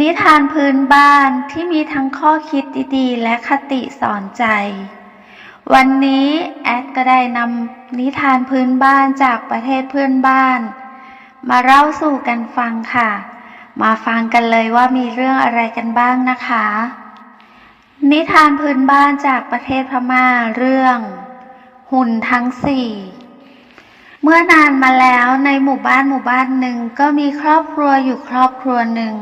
นิทานพื้นบ้านที่มีทั้งข้อคิดดีๆ และคติสอนใจ วันนี้แอดก็ได้นำนิทานพื้นบ้านจากประเทศเพื่อนบ้าน มาเล่าสู่กันฟังค่ะ มาฟังกันเลยว่ามีเรื่องอะไรกันบ้างนะคะ นิทานพื้นบ้านจากประเทศพม่าเรื่อง หุ่นทั้งสี่เมื่อนานมาแล้วในหมู่บ้านหมู่บ้านหนึ่งก็มีครอบครัวอยู่ครอบครัวหนึ่ง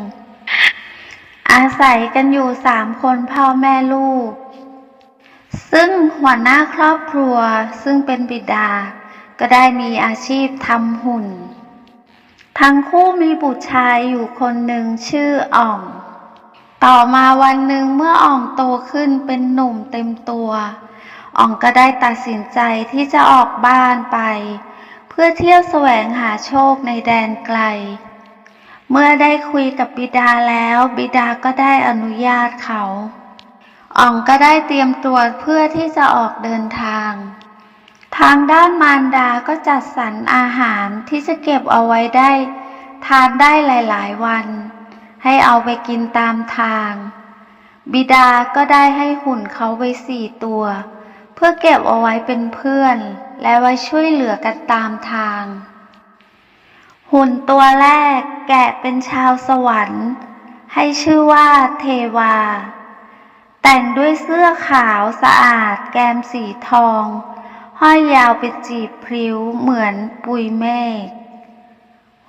อาศัยกันอยู่สามคนพ่อแม่ลูก ซึ่งหัวหน้าครอบครัวซึ่งเป็นบิดา ก็ได้มีอาชีพทำหุ่น ทั้งคู่มีบุตรชายอยู่คนหนึ่งชื่ออ่อง ต่อมาวันหนึ่งเมื่ออ่องโตขึ้นเป็นหนุ่มเต็มตัวอ่องก็ได้ตัดสินใจที่จะออกบ้านไป เพื่อเที่ยวแสวงหาโชคในแดนไกล เมื่อได้คุยกับบิดาแล้ว บิดาก็ได้อนุญาตเขาอ่องก็ได้เตรียมตัวเพื่อที่จะออกเดินทาง ทางด้านมารดาก็จัดสรรอาหารที่จะเก็บเอาไว้ได้ ทานได้หลาย ๆ วัน ให้เอาไปกินตามทาง บิดาก็ได้ให้หุ่นเขาไว้สี่ตัว เพื่อเก็บเอาไว้เป็นเพื่อน และไว้ช่วยเหลือกันตามทาง หุ่นตัวแรกแกะเป็นชาวสวรรค์ ให้ชื่อว่าเทวา แต่งด้วยเสื้อขาวสะอาดแกมสีทอง ห้อยยาวเป็นจีบพริ้วเหมือนปุยเมฆ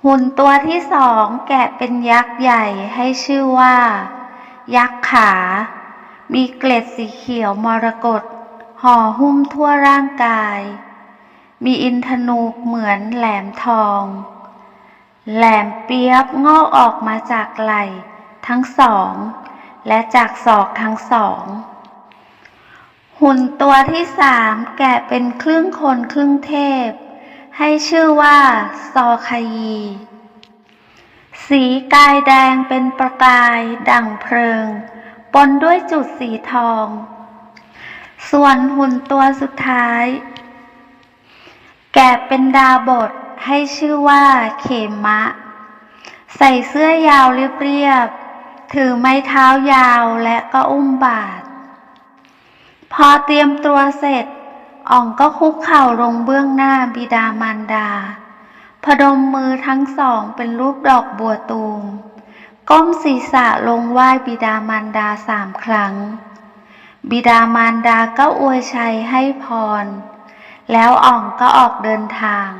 หุ่นตัวที่สองแกะเป็นยักษ์ใหญ่ให้ชื่อว่า ยักษ์ขา มีเกล็ดสีเขียวมรกตห่อหุ้มทั่วร่างกาย มีอินทนูเหมือนแหลมทอง แหลมเปียบงอกออกมาจากไหล่ทั้งสอง และจากศอกทั้งสอง หุ่นตัวที่สามแกะเป็นครึ่งคนครึ่งเทพ ให้ชื่อว่า ซอคายี สีกายแดงเป็นประกายดั่งเพลิง ปนด้วยจุดสีทอง ส่วนหุ่นตัวสุดท้าย แกะเป็นดาบท ให้ชื่อว่าเขมะ ใส่เสื้อยาวเรียบๆ ถือไม้เท้ายาวและก็อุ้มบาท พอเตรียมตัวเสร็จอ่องก็คุกเข่าลงเบื้องหน้าบิดามารดา พดมมือทั้งสองเป็นรูปดอกบัวตูม ก้มศีรษะลงไหว้บิดามารดาสามครั้ง บิดามารดาก็อวยชัยให้พร แล้วอ่องก็ออกเดินทาง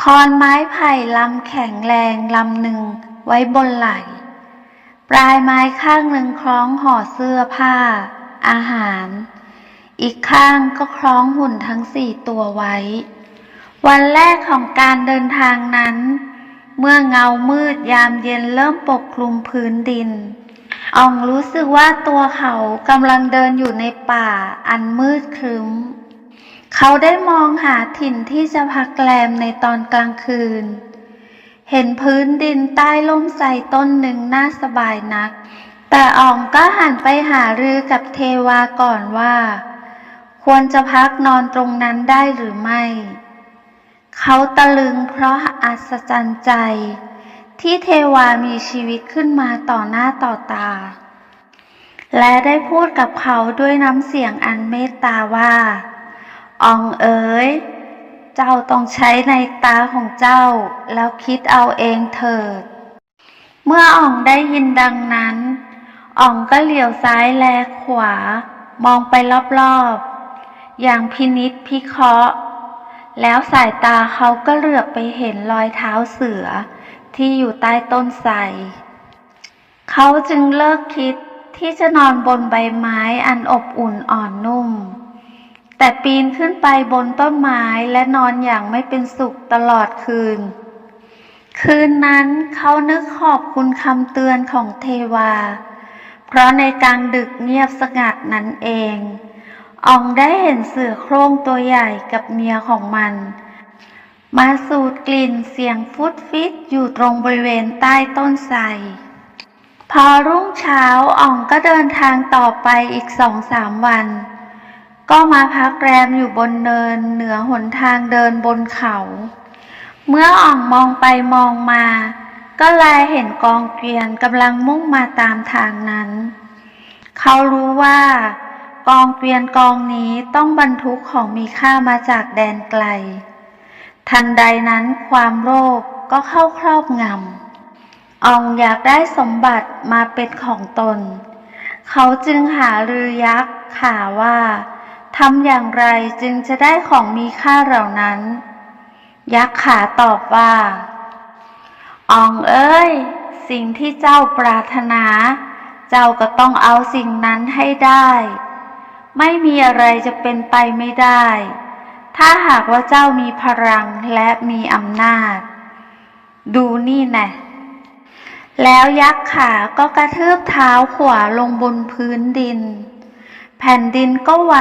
คอนไม้ไผ่ลำแข็งแรงลำหนึ่งไว้บนไหล่ปลายไม้ข้างหนึ่งคล้องห่อเสื้อผ้า อาหาร อีกข้างก็คล้องหุ่นทั้งสี่ตัวไว้ วันแรกของการเดินทางนั้น เมื่อเงามืดยามเย็นเริ่มปกคลุมพื้นดินอองรู้สึกว่าตัวเขากำลังเดินอยู่ในป่าอันมืดครึ้ม เขาได้มองหาถิ่นที่จะพักแรมในตอนกลางคืน เห็นพื้นดินใต้ล่มไทรต้นหนึ่งน่าสบายนัก แต่อ่องก็หันไปหารือกับเทวาก่อนว่า ควรจะพักนอนตรงนั้นได้หรือไม่ เขาตะลึงเพราะอัศจรรย์ใจ ที่เทวามีชีวิตขึ้นมาต่อหน้าต่อตา และได้พูดกับเขาด้วยน้ำเสียงอันเมตตาว่า อองเอ๋ย เจ้าต้องใช้ในตาของเจ้า แล้วคิดเอาเองเถิด เมื่ออ่องได้ยินดังนั้นอ่องก็เหลียวซ้ายแลขวา มองไปรอบๆ อย่างพินิษพิเคราะห์ แล้วสายตาเขาก็เหลือบไปเห็นรอยเท้าเสือที่อยู่ใต้ต้นไทรเขาจึงเลิกคิดที่จะนอนบนใบไม้อันอบอุ่นอ่อนนุ่ม แต่ปีนขึ้นไปบนต้นไม้และนอนอย่างไม่เป็นสุขตลอดคืน คืนนั้นเขานึกขอบคุณคำเตือนของเทวา เพราะในกลางดึกเงียบสงัดนั้นเองอองได้เห็นเสือโคร่งตัวใหญ่กับเมียของมัน มาสูดกลิ่นเสียงฟุดฟิตอยู่ตรงบริเวณใต้ต้นไทรพอรุ่งเช้าอ่องก็เดินทางต่อไปอีกสองสามวัน ก็มาพักแรมอยู่บนเนินเหนือหนทางเดินบนเขา เมื่ออ่องมองไปมองมา ก็แลเห็นกองเกวียนกำลังมุ่งมาตามทางนั้น เขารู้ว่า กองเกวียนกองนี้ต้องบรรทุกของมีค่ามาจากแดนไกล ทันใดนั้นความโลภก็เข้าครอบงำอองอยากได้สมบัติมาเป็นของตน เขาจึงหารือยักษ์ข่าว่า ทำอย่างไรจึงจะได้ของมีค่าเหล่านั้น ยักษ์ขาตอบว่าอองเอ้ย สิ่งที่เจ้าปรารถนา เจ้าก็ต้องเอาสิ่งนั้นให้ได้ ไม่มีอะไรจะเป็นไปไม่ได้ ถ้าหากว่าเจ้ามีพลังและมีอำนาจ ดูนี่แน่แล้วยักษ์ขาก็กระทืบเท้าขวาลงบนพื้นดิน แผ่นดินก็ไหว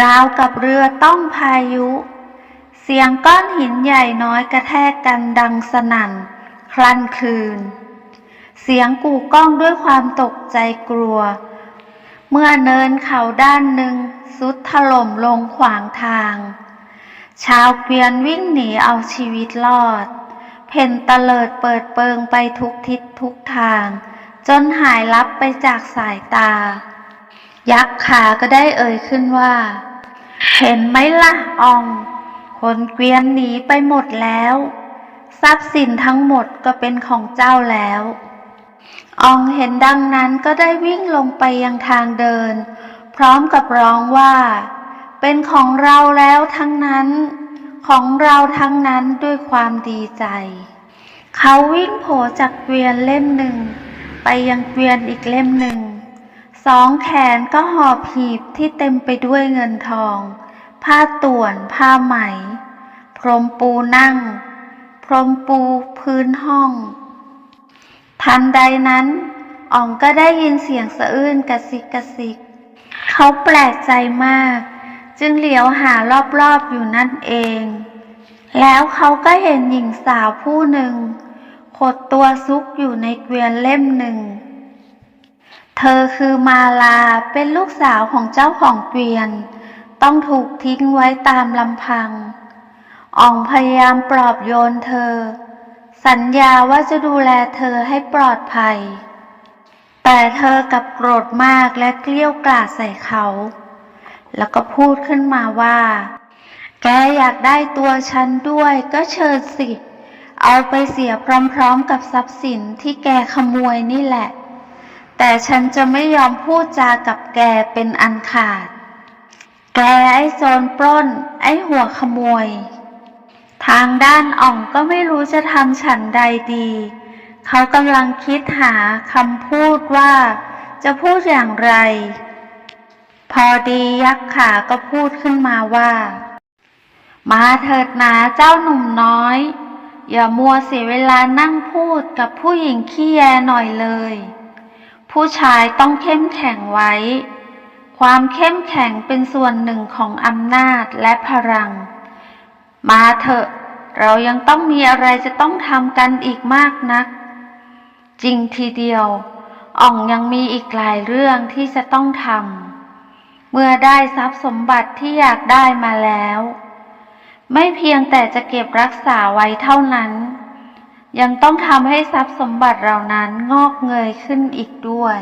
ราวกับเรือต้องพายุ เสียงก้อนหินใหญ่น้อยกระแทกกันดังสนั่น คลั่นคลืน เสียงกู่ก้องด้วยความตกใจกลัว เมื่อเนินเขาด้านหนึ่งสุดถล่มลงขวางทาง ชาวเกวียนวิ่งหนีเอาชีวิตรอด เพ่นตะเลิดเปิดเปิงไปทุกทิศทุกทาง จนหายลับไปจากสายตา ยักษ์ขาก็ได้เอ่ยขึ้นว่า เห็นไหมล่ะออง คนเกวียนหนีไปหมดแล้ว ทรัพย์สินทั้งหมดก็เป็นของเจ้าแล้วอองเห็นดังนั้นก็ได้วิ่งลงไปยังทางเดิน พร้อมกับร้องว่า เป็นของเราแล้วทั้งนั้น ของเราทั้งนั้นด้วยความดีใจ เขาวิ่งโผจากเกวียนเล่มหนึ่ง ไปยังเกวียนอีกเล่มหนึ่ง สองแขนก็หอบหีบที่เต็มไปด้วยเงินทอง ผ้าต่วนผ้าไหม พรมปูนั่ง พรมปูพื้นห้อง ทันใดนั้นอ๋องก็ได้ยินเสียงสะอื้นกระซิกกระซิก เขาแปลกใจมาก จึงเหลียวหารอบๆอยู่นั่นเอง แล้วเขาก็เห็นหญิงสาวผู้หนึ่งขดตัวซุกอยู่ในเกวียนเล่มหนึ่ง เธอคือมาลาเป็นลูกสาวของเจ้าของเกวียน ต้องถูกทิ้งไว้ตามลำพัง อ่องพยายามปลอบโยนเธอ สัญญาว่าจะดูแลเธอให้ปลอดภัย แต่เธอกลับโกรธมากและเกลี้ยวกล่อใส่เขา แล้วก็พูดขึ้นมาว่า แกอยากได้ตัวฉันด้วยก็เชิญสิ เอาไปเสียพร้อมๆกับทรัพย์สินที่แกขโมยนี่แหละ แต่ฉันจะไม่ยอมพูดจากับแกเป็นอันขาด แกไอ้โจรปล้น ไอ้หัวขโมย ทางด้านอ่องก็ไม่รู้จะทำฉันใดดี เขากำลังคิดหาคำพูดว่า จะพูดอย่างไร พอดียักษ์ขาก็พูดขึ้นมาว่า มาเถิดนาเจ้าหนุ่มน้อย อย่ามัวเสียเวลานั่งพูดกับผู้หญิงขี้แยหน่อยเลย ผู้ชายต้องเข้มแข็งไว้ ความเข้มแข็งเป็นส่วนหนึ่งของอำนาจและพลัง มาเถอะ เรายังต้องมีอะไรจะต้องทำกันอีกมากนัก จริงทีเดียว อ่องยังมีอีกหลายเรื่องที่จะต้องทำ เมื่อได้ทรัพย์สมบัติที่อยากได้มาแล้ว ไม่เพียงแต่จะเก็บรักษาไว้เท่านั้น ยังต้องทำให้ทรัพย์สมบัติเหล่านั้นงอกเงยขึ้นอีกด้วย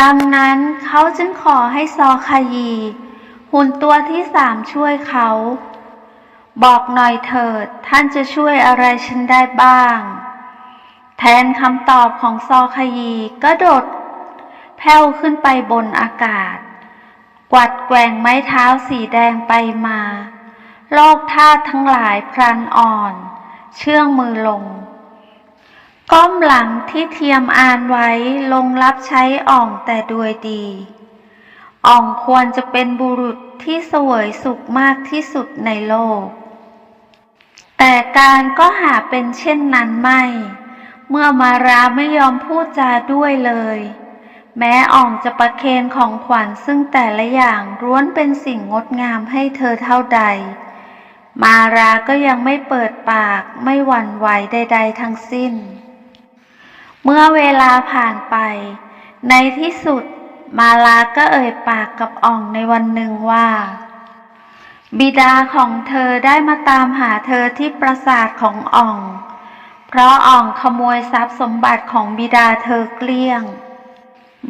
ดังนั้นเขาจึงขอให้ซอคายี หุ่นตัวที่สามช่วยเขา บอกหน่อยเถิดท่านจะช่วยอะไรฉันได้บ้าง แทนคำตอบของซอคายีก็โดดแผ่วขึ้นไปบนอากาศ กวัดแกว่งไม้เท้าสีแดงไปมา โลกธาตุทั้งหลายพลันอ่อน เชื่องมือลง ก้มหลังที่เทียมอานไว้ลงรับใช้อ่องแต่โดยดี อ่องควรจะเป็นบุรุษที่เสวยสุขมากที่สุดในโลก แต่การก็หาเป็นเช่นนั้นไม่ เมื่อมาราไม่ยอมพูดจาด้วยเลย แม้อ่องจะประเคนของขวัญซึ่งแต่ละอย่างร้วนเป็นสิ่งงดงามให้เธอเท่าใด มาราก็ยังไม่เปิดปากไม่หวั่นไหวใด ๆ ทั้งสิ้น เมื่อเวลาผ่านไป ในที่สุดมาลาก็เอ่ยปากกับอ่องในวันหนึ่งว่า บิดาของเธอได้มาตามหาเธอที่ปราสาทของอ่อง เพราะอ่องขโมยทรัพย์สมบัติของบิดาเธอเกลี้ยง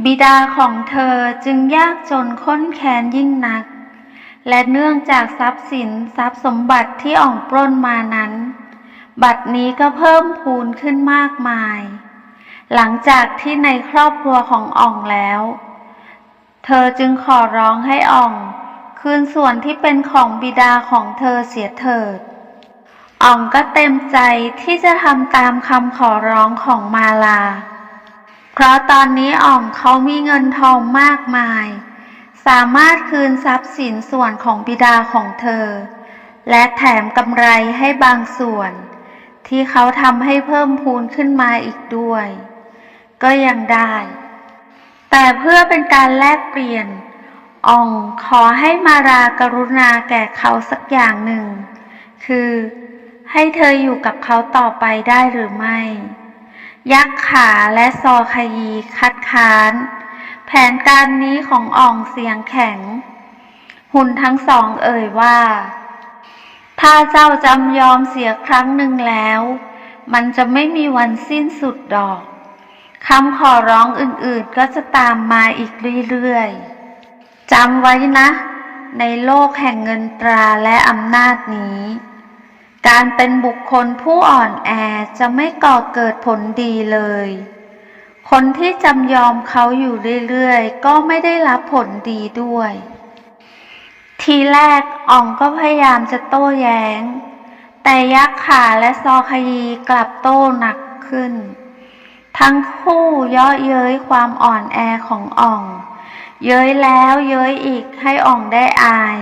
บิดาของเธอจึงยากจนข้นแค้นยิ่งนัก และเนื่องจากทรัพย์สินทรัพย์สมบัติที่อ่องปล้นมานั้น บัดนี้ก็เพิ่มพูนขึ้นมากมาย หลังจากที่ในครอบครัวของอ่องแล้ว เธอจึงขอร้องให้อ่อง คืนส่วนที่เป็นของบิดาของเธอเสียเถิดอ่องก็เต็มใจที่จะทำตามคำขอร้องของมาลา เพราะตอนนี้อ่องเขามีเงินทองมากมาย สามารถคืนทรัพย์สินส่วนของบิดาของเธอ และแถมกำไรให้บางส่วน ที่เขาทำให้เพิ่มพูนขึ้นมาอีกด้วย ก็ยังได้ แต่เพื่อเป็นการแลกเปลี่ยนอ่องขอให้มารากรุณาแก่เขาสักอย่างหนึ่ง คือให้เธออยู่กับเขาต่อไปได้หรือไม่ ยักษ์ขาและซอคยีคัดค้าน แผนการนี้ของอ่องเสียงแข็ง หุ่นทั้งสองเอ่ยว่า ถ้าเจ้าจำยอมเสียครั้งหนึ่งแล้ว มันจะไม่มีวันสิ้นสุดดอกคำขอร้องอื่นๆก็จะตามมาอีกเรื่อยๆจำไว้นะ ในโลกแห่งเงินตราและอำนาจนี้ การเป็นบุคคลผู้อ่อนแอจะไม่ก่อเกิดผลดีเลย คนที่จำยอมเขาอยู่เรื่อยๆ ก็ไม่ได้รับผลดีด้วย ทีแรกอ่องก็พยายามจะโต้แย้ง แต่ยักษ์ขาและซอคยีกลับโต้หนักขึ้น ทั้งคู่ยาะเย้ยความอ่อนแอของอ่อง เย้ยแล้วเย้ยอีกให้อ่องได้อาย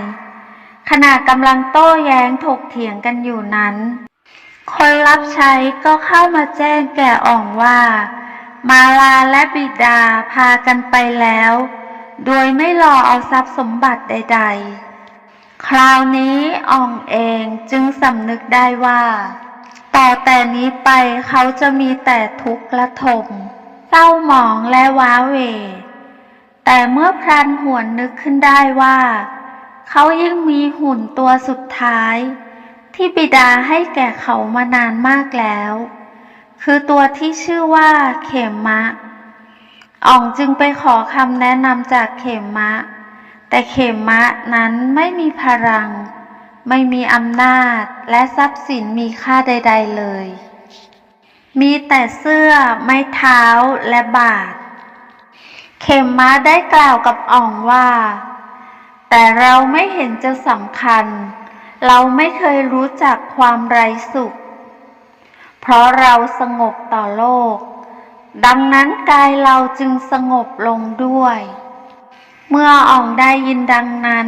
ขณะกำลังโต้แย้งถกเถียงกันอยู่นั้น คนรับใช้ก็เข้ามาแจ้งแก่อ่องว่า มาลาและบิดาพากันไปแล้ว โดยไม่รอเอาทรัพย์สมบัติใด ๆ คราวนี้อ่องเองจึงสำนึกได้ว่า ต่อแต่นี้ไปเขาจะมีแต่ทุกข์ละทมเศร้าหมองและว้าเหวแต่เมื่อพลันหวนนึกขึ้นได้ว่า เขายังมีหุ่นตัวสุดท้าย ที่บิดาให้แก่เขามานานมากแล้ว คือตัวที่ชื่อว่าเขมมะ อ่องจึงไปขอคำแนะนำจากเขมมะ แต่เขมมะนั้นไม่มีพลัง ไม่มีอำนาจและทรัพย์สินมีค่าใด ๆเลย มีแต่เสื้อ ไม้เท้าและบาท เขมมะได้กล่าวกับอ่องว่า แต่เราไม่เห็นจะสำคัญ เราไม่เคยรู้จักความไร้สุข เพราะเราสงบต่อโลก ดังนั้นกายเราจึงสงบลงด้วย เมื่ออ่องได้ยินดังนั้น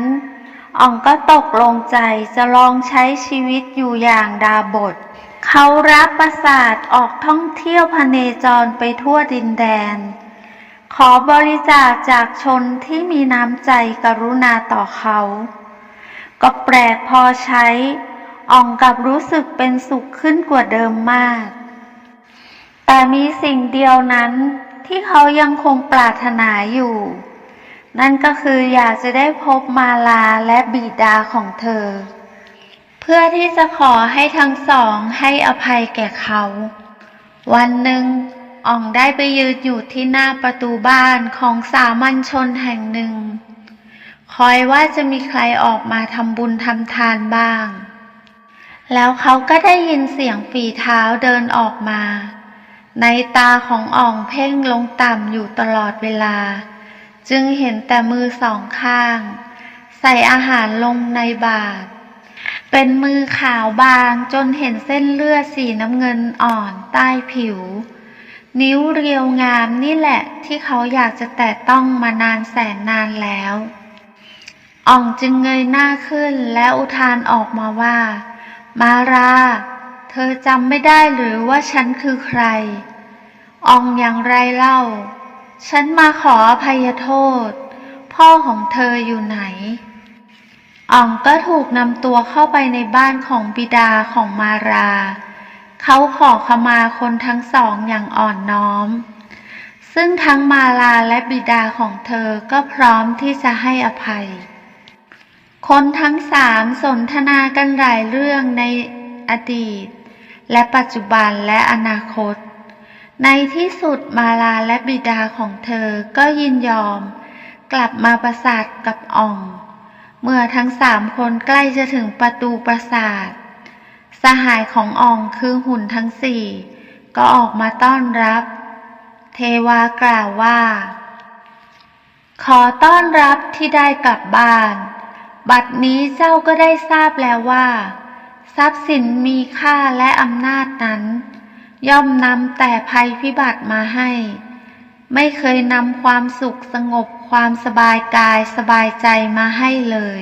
อ่องก็ตกลงใจจะลองใช้ชีวิตอยู่อย่างดาบท เขารับประสาทออกท่องเที่ยวพเนจรไปทั่วดินแดน ขอบริจาคจากชนที่มีน้ำใจกรุณาต่อเขา ก็แปลกพอใช้ อ่องกับรู้สึกเป็นสุขขึ้นกว่าเดิมมาก แต่มีสิ่งเดียวนั้นที่เขายังคงปรารถนาอยู่ นั่นก็คืออยากจะได้พบมาลาและบิดาของเธอ เพื่อที่จะขอให้ทั้งสองให้อภัยแก่เขา วันหนึ่งอ่องได้ไปยืนอยู่ที่หน้าประตูบ้านของสามัญชนแห่งหนึ่ง คอยว่าจะมีใครออกมาทำบุญทำทานบ้าง แล้วเขาก็ได้ยินเสียงฝีเท้าเดินออกมา ในตาของอ่องเพ่งลงต่ำอยู่ตลอดเวลา จึงเห็นแต่มือสองข้าง ใส่อาหารลงในบาตรเป็นมือขาวบางจนเห็นเส้นเลือดสีน้ำเงินอ่อนใต้ผิว นิ้วเรียวงามนี่แหละที่เขาอยากจะแตะต้องมานานแสนนานแล้ว อ่องจึงเงยหน้าขึ้นและอุทานออกมาว่า มารา เธอจำไม่ได้หรือว่าฉันคือใคร อองอย่างไรเล่า ฉันมาขออภัยโทษ พ่อของเธออยู่ไหนอ่องก็ถูกนำตัวเข้าไปในบ้านของบิดาของมารา เขาขอขมาคนทั้งสองอย่างอ่อนน้อม ซึ่งทั้งมาลาและบิดาของเธอก็พร้อมที่จะให้อภัย คนทั้งสามสนทนากันหลายเรื่องในอดีต และปัจจุบันและอนาคต ในที่สุดมาลาและบิดาของเธอก็ยินยอม กลับมาปราสาทกับอ่อง เมื่อทั้งสามคนใกล้จะถึงประตูปราสาท สหายของอ่องคือหุ่นทั้งสี่ ก็ออกมาต้อนรับ เทวากล่าวว่า ขอต้อนรับที่ได้กลับบ้าน บัดนี้เจ้าก็ได้ทราบแล้วว่า ทรัพย์สินมีค่าและอำนาจนั้น ย่อมนำแต่ภัยพิบัติมาให้ ไม่เคยนำความสุขสงบความสบายกายสบายใจมาให้เลย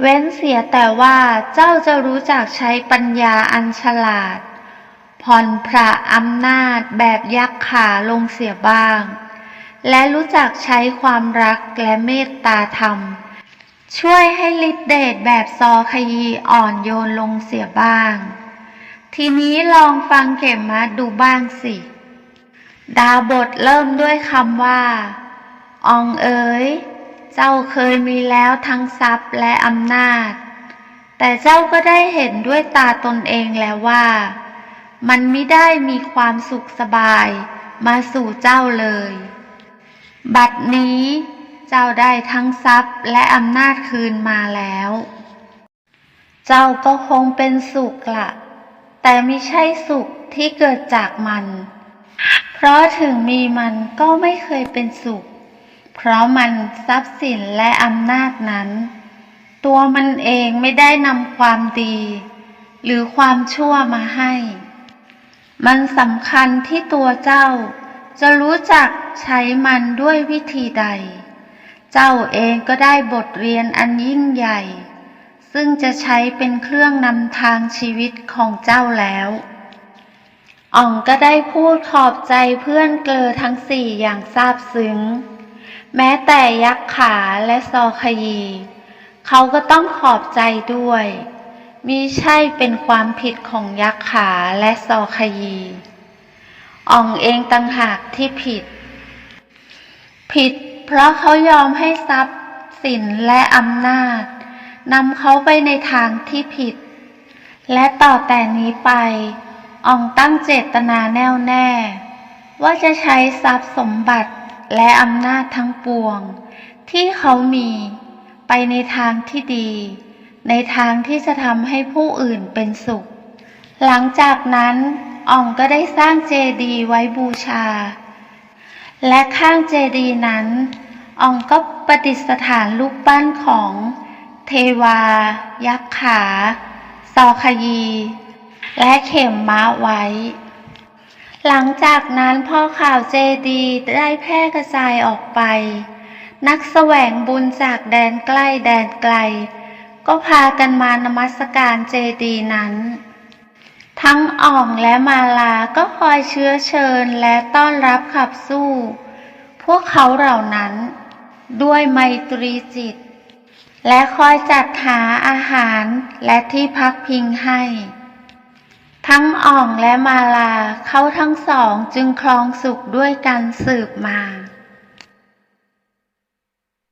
เว้นเสียแต่ว่าเจ้าจะรู้จักใช้ปัญญาอันฉลาด ผ่อนพระอำนาจแบบยักษ์ขาลงเสียบ้าง และรู้จักใช้ความรักและเมตตาธรรม ช่วยให้ฤทธิเดชแบบซอขยีอ่อนโยนลงเสียบ้าง ทีนี้ลองฟังเข็มมัดดูบ้างสิ ดาบทเริ่มด้วยคำว่าอองเอ๋ย เจ้าเคยมีแล้วทั้งทรัพย์และอำนาจ แต่เจ้าก็ได้เห็นด้วยตาตนเองแล้วว่า มันไม่ได้มีความสุขสบายมาสู่เจ้าเลย บัดนี้ เจ้าได้ทั้งทรัพย์และอำนาจคืนมาแล้ว เจ้าก็คงเป็นสุขละ แต่ไม่ใช่สุขที่เกิดจากมัน เพราะถึงมีมันก็ไม่เคยเป็นสุข เพราะมันทรัพย์สินและอำนาจนั้น ตัวมันเองไม่ได้นำความดี หรือความชั่วมาให้ มันสำคัญที่ตัวเจ้าจะรู้จักใช้มันด้วยวิธีใด เจ้าเองก็ได้บทเรียนอันยิ่งใหญ่ ซึ่งจะใช้เป็นเครื่องนำทางชีวิตของเจ้าแล้วอ่องก็ได้พูดขอบใจเพื่อนเกลอทั้งสี่อย่างซาบซึ้ง แม้แต่ยักษ์ขาและซอขยี เขาก็ต้องขอบใจด้วย มิใช่เป็นความผิดของยักษ์ขาและซอขยีอ่องเองต่างหากที่ผิด ผิด เพราะเขายอมให้ทรัพย์สินและอำนาจนำเขาไปในทางที่ผิด และต่อแต่นี้ไปอ่องตั้งเจตนาแน่วแน่ ว่าจะใช้ทรัพย์สมบัติและอำนาจทั้งปวง ที่เขามีไปในทางที่ดี ในทางที่จะทำให้ผู้อื่นเป็นสุข หลังจากนั้นอ่องก็ได้สร้างเจดีย์ไว้บูชา และข้างเจดีย์นั้น อ่องก็ประดิษฐานรูปปั้นของเทวา ยักษ์ขาซอขยี และเข็มม้าไว้ หลังจากนั้นพ่อข่าวเจดีได้แพร่กระจายออกไป นักแสวงบุญจากแดนใกล้แดนไกล ก็พากันมานมัสการเจดีนั้น ทั้งอ่องและมาลาก็คอยเชื้อเชิญและต้อนรับขับสู้ พวกเขาเหล่านั้น ด้วยไมตรีจิต และคอยจัดหาอาหารและที่พักพิงให้ ทั้งอ่องและมาลาเขาทั้งสองจึงครองสุขด้วยกันสืบมา